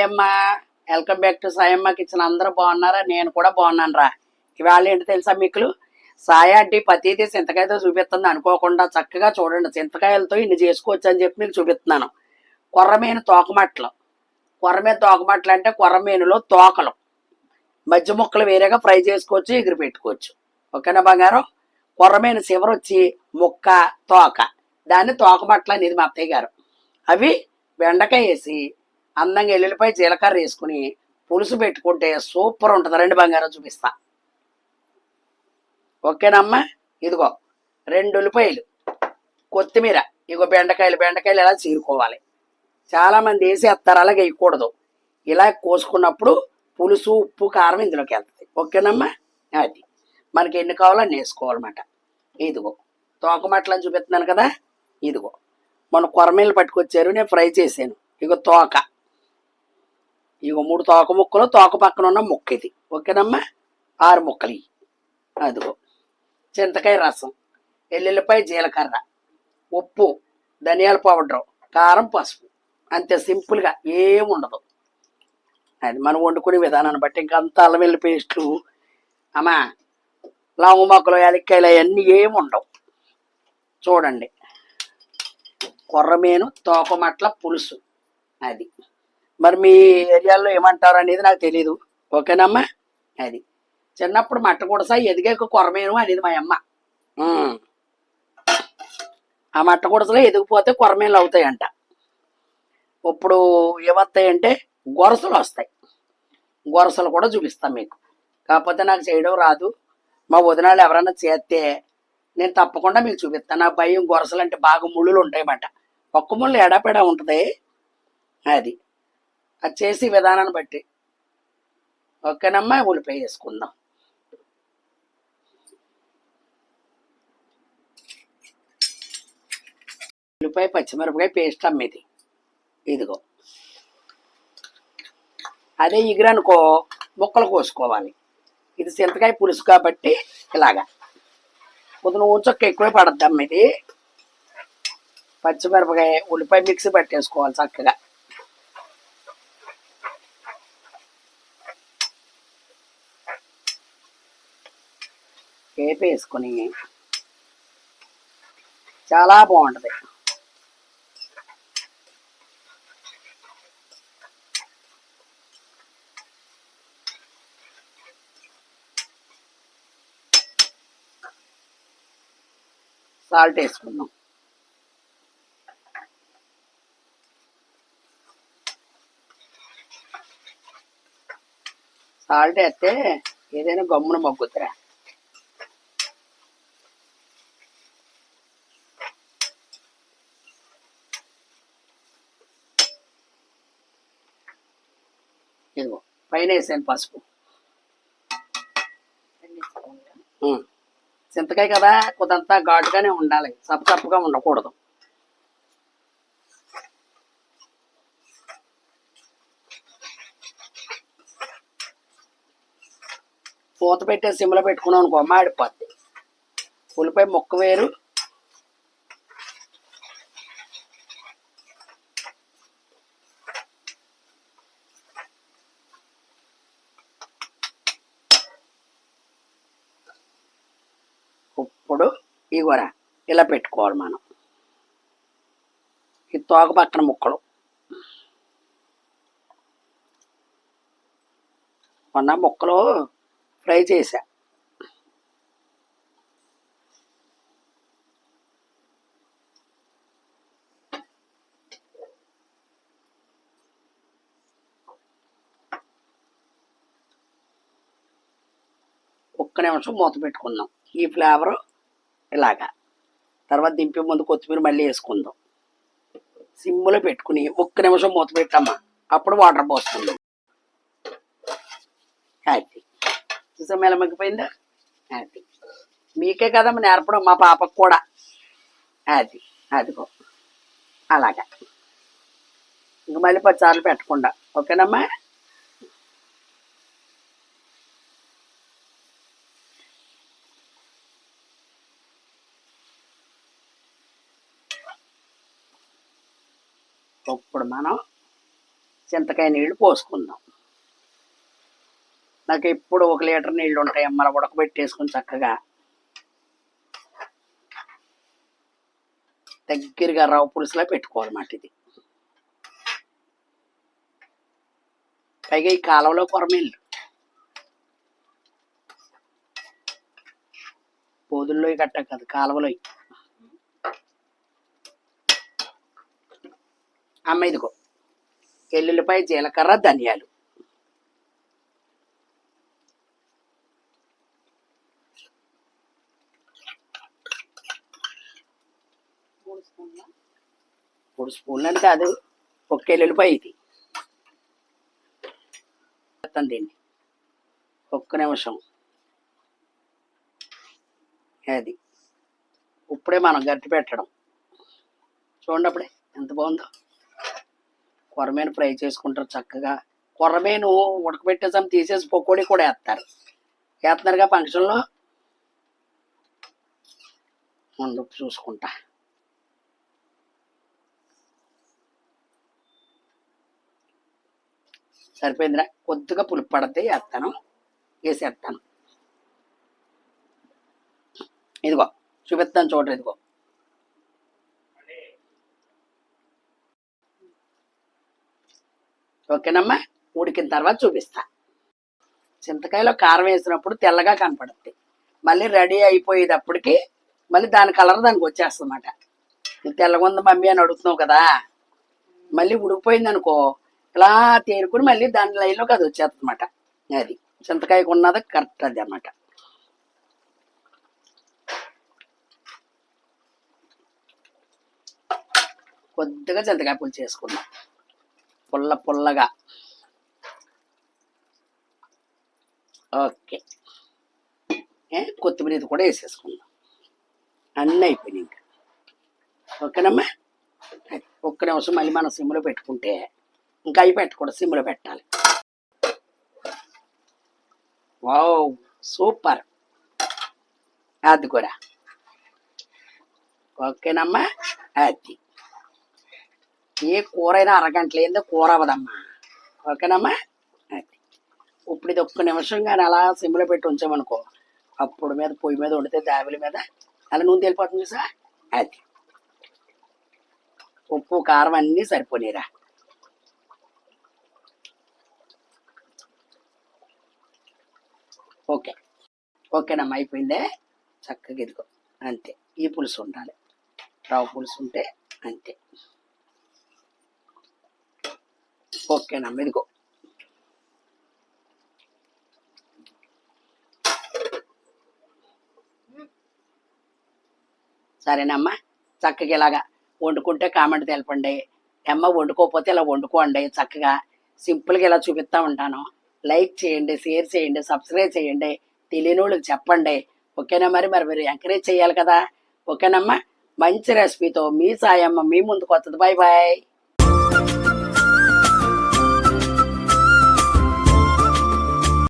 Sayamma. Welcome back to Sayamma kitchen అందరూ బాగున్నారా? నేను కూడా బాగున్నాను రా ఇవాళ ఏంటి తెలుసా మీకు? సాయ అంటే ప్రతిదీ చింతకాయతో చూపిస్తుంది అనుకోకుండా చక్కగా చూడండి. చింతకాయలతో ఇన్ని చేసుకోవచ్చు అని చెప్పి మీకు చూపిస్తున్నాను. కొర్రమీను తోకమట్టలు కొర్రమీన తోకమట్టలు అంటే కొర్రమేనులో తోకలు. మధ్య ముక్కలు వేరేగా ఫ్రై చేసుకోవచ్చు ఎగిరి పెట్టుకోవచ్చు. ఓకేనా బంగారం? కొర్రమీన చివర వచ్చి ముక్క తోక. దాన్ని తోకమట్టలు అనేది మా అత్తయ్య గారు. అవి బెండకాయ వేసి అందంగా ఎల్లుల్లిపాయ జీలకర్ర వేసుకుని పులుసు పెట్టుకుంటే సూపర్ ఉంటుంది. రెండు బంగారం చూపిస్తా. ఓకేనమ్మా? ఇదిగో రెండు ఉల్లిపాయలు కొత్తిమీర ఇగో బెండకాయలు బెండకాయలు ఎలా చీరుకోవాలి? చాలా మంది వేసేస్తారు అలాగే వేయకూడదు. ఇలా కోసుకున్నప్పుడు పులుసు ఉప్పు కారం ఇందులోకి వెళ్తుంది ఓకేనమ్మా? అది. మనకి ఎన్ని కావాలో అన్ని వేసుకోవాలన్నమాట. ఇదిగో తోకమట్లని చూపిస్తున్నాను కదా? ఇదిగో మన కొరమీలు పట్టుకొచ్చారు నేను ఫ్రై చేశాను. ఇక తోక. ఇగో మూడు తోక ముక్కలు తోక పక్కన ఉన్న ముక్క ఇది. ఓకేనమ్మా? ఆరు ముక్కలు అదిగో. చింతకాయ రసం ఎల్లుల్లిపాయ జీలకర్ర ఉప్పు ధనియాల పౌడర్ కారం పసుపు. అంతే సింపుల్గా ఏం ఉండదు. అది మనం వండుకునే విధానాన్ని బట్టి ఇంకా అంత అల్లం వెల్లి పేస్ట్లు అమ్మా లవంగ మొక్కలు యాలక్కాయలు అవన్నీ ఏమి ఉండవు. చూడండి. కొర్రమీను తోకమట్ల పులుసు. అది. మరి మీ ఏరియాలో ఏమంటారు అనేది నాకు తెలియదు ఓకేనమ్మా? అది. చిన్నప్పుడు మట్ట కుడసా ఎదిగాక కొరమేను అనేది మా అమ్మ. ఆ మట్ట కుడసలో ఎదిగిపోతే కొరమేలు అవుతాయంట. ఇప్పుడు ఏమొస్తాయంటే గొరసలు వస్తాయి. గొరసలు కూడా చూపిస్తాం మీకు. కాకపోతే నాకు చేయడం రాదు. మా వదినాలు ఎవరైనా చేస్తే నేను తప్పకుండా మీకు చూపిస్తాను. నా భయం గొరసలు అంటే బాగా ముళ్ళులు ఉంటాయన్నమాట. ఒక్క ముళ్ళు ఎడాపెడా ఉంటుంది. అది. అది చేసే విధానాన్ని బట్టి. ఓకేనమ్మా ఉల్లిపాయ వేసుకుందాం. ఉల్లిపాయ పచ్చిమిరపకాయ పేస్ట్ అమ్మేది ఇదిగో. అదే ఎగిరనుకో ముక్కలు కోసుకోవాలి. ఇది చింతకాయ పులుసు కాబట్టి ఇలాగా. కొద్దిగా ఊచొక్క ఎక్కువే పడద్ది ఇది. పచ్చిమిరపకాయ ఉల్లిపాయ మిక్సీ పట్టేసుకోవాలి చక్కగా. వేపి వేసుకుని చాలా బాగుంటుంది. సాల్ట్ వేసుకుందాం. సాల్ట్ వేస్తే ఏదైనా గమ్మున మొగ్గుతురా ఇదిగో పైన వేసాను పసుపు. చింతకాయ కదా కొద్దంతా ఘాటుగానే ఉండాలి. సప్ప సప్పగా ఉండకూడదు. పూత పెట్టే సిమ్లో పెట్టుకున్నాం అనుకో మాడిపోద్ది ఉల్లిపాయ ముక్క వేరు ఇప్పుడు ఇగోరా ఇలా పెట్టుకోవాలి మనం. ఈ తోక పక్కన ముక్కలు. మొన్న ముక్కలు ఫ్రై చేసా ఒక్క నిమిషం మూత పెట్టుకుందాం. ఈ ఫ్లేవర్ ఇలాగా. తర్వాత దింపే ముందు కొత్తిమీర మళ్ళీ వేసుకుందాం. సిమ్లో పెట్టుకుని ఒక్క నిమిషం మూత పెట్టమ్మా. అప్పుడు వాటర్ పోసుకుందాం అది చూసా మెల్ల మగ్గిపోయిందా? అది మీకే కదమ్మా నేర్పడం మా పాపకు కూడా. అది అదిగో. అలాగా. ఇంక మళ్ళీ పచ్చారులు పెట్టకుండా. ఓకేనమ్మా? ఇప్పుడు మనం చింతకాయ నీళ్ళు పోసుకుందాం. నాకు ఎప్పుడు ఒక లీటర్ నీళ్ళు ఉంటాయి అమ్మల ఉడకబెట్టేసుకుని చక్కగా దగ్గరగా రవ్వ పులుసులా పెట్టుకోవాలన్నమాట ఇది. పైగా ఈ కాలంలో కొరమీళ్ళు పోదుల్లో కట్ట కాదు కాలువలో అమ్మ ఇదిగో ఎల్లుల్లిపాయ జీలకర్ర ధనియాలు. మూడు స్పూన్లు? అంటే అది ఒక్క ఎల్లుల్లిపాయ ఇది. దీన్ని ఒక్క నిమిషం. అది ఇప్పుడే మనం గట్టి పెట్టడం. చూడండి అప్పుడే ఎంత బాగుందో. కొరమేను ఫ్రై చేసుకుంటారు చక్కగా. కొరమేను ఉడకబెట్టేసాం తీసేసి పకోడీ కూడా వేస్తారు. వేస్తున్నారుగా ఫంక్షన్లో? ముందు చూసుకుంటా. సరిపోయిందిరా? కొద్దిగా పులుపు పడితే వేస్తాను. వేసేస్తాను. ఇదిగో చూపిస్తాను చూడండి ఇదిగో. ఓకేనమ్మా? ఉడికిన తర్వాత చూపిస్తా. చింతకాయలో కారం వేసినప్పుడు తెల్లగా కనపడుద్ది. మళ్ళీ రెడీ అయిపోయేటప్పటికి మళ్ళీ దాని కలర్ దానికి వచ్చేస్తుందన్నమాట. నువ్వు తెల్లగా ఉంది మమ్మీ అని అడుగుతున్నావు కదా? మళ్ళీ ఉడికిపోయింది అనుకో ఇలా తేరుకుని మళ్ళీ దాని లైన్లోకి అది వచ్చేస్తుందన్నమాట. అది చింతకాయకు ఉన్నది కరెక్ట్ అది అన్నమాట. కొద్దిగా చింతకాయ పులుసు చేసుకుందాం పుల్ల పుల్లగా. ఓకే. కొత్తిమీర కూడా వేసేసుకుందాం. అన్నీ అయిపోయినాయి ఇంకా. ఓకేనమ్మా? ఒక్క నిమిషం మళ్ళీ మనం సిమ్లో పెట్టుకుంటే ఇంకా అవి పెట్టకూడదు సిమ్లో పెట్టాలి. Wow super. అది కూడా. ఓకేనమ్మా? అది. ఏ కూర అయినా అరగంట లేదో కూర అవ్వదమ్మా. ఓకేనమ్మా? ఇప్పుడు ఇది ఒక్క నిమిషం కానీ అలా సిమ్లో పెట్టి ఉంచామనుకో అప్పుడు మీద పొయ్యి మీద వండితే దావిల మీద అలా నూనె తెలిపోతుంది చూసా అది. ఉప్పు కారం అన్నీ సరిపోనీరా ఓకే. ఓకేనమ్మా అయిపోయిందే? చక్కగా ఇదిగో అంతే. ఈ పులుసు ఉండాలి. రావు పులుసు ఉంటే అంతే. ఓకేనమ్మా ఇదిగో. సరేనమ్మా చక్కగా ఇలాగా వండుకుంటే కామెంట్ తెలపండి అమ్మ వండుకోకపోతే ఇలా వండుకోండి చక్కగా. సింపుల్గా ఇలా చూపిస్తూ ఉంటాను. లైక్ చేయండి షేర్ చేయండి సబ్స్క్రైబ్ చేయండి. తెలియని వాళ్ళకి చెప్పండి. ఓకేనా మరి? మరి మీరు ఎంకరేజ్ చేయాలి కదా. ఓకేనమ్మా? మంచి రెసిపీతో మీ సాయమ్మ మీ ముందుకు వస్తుంది. Bye bye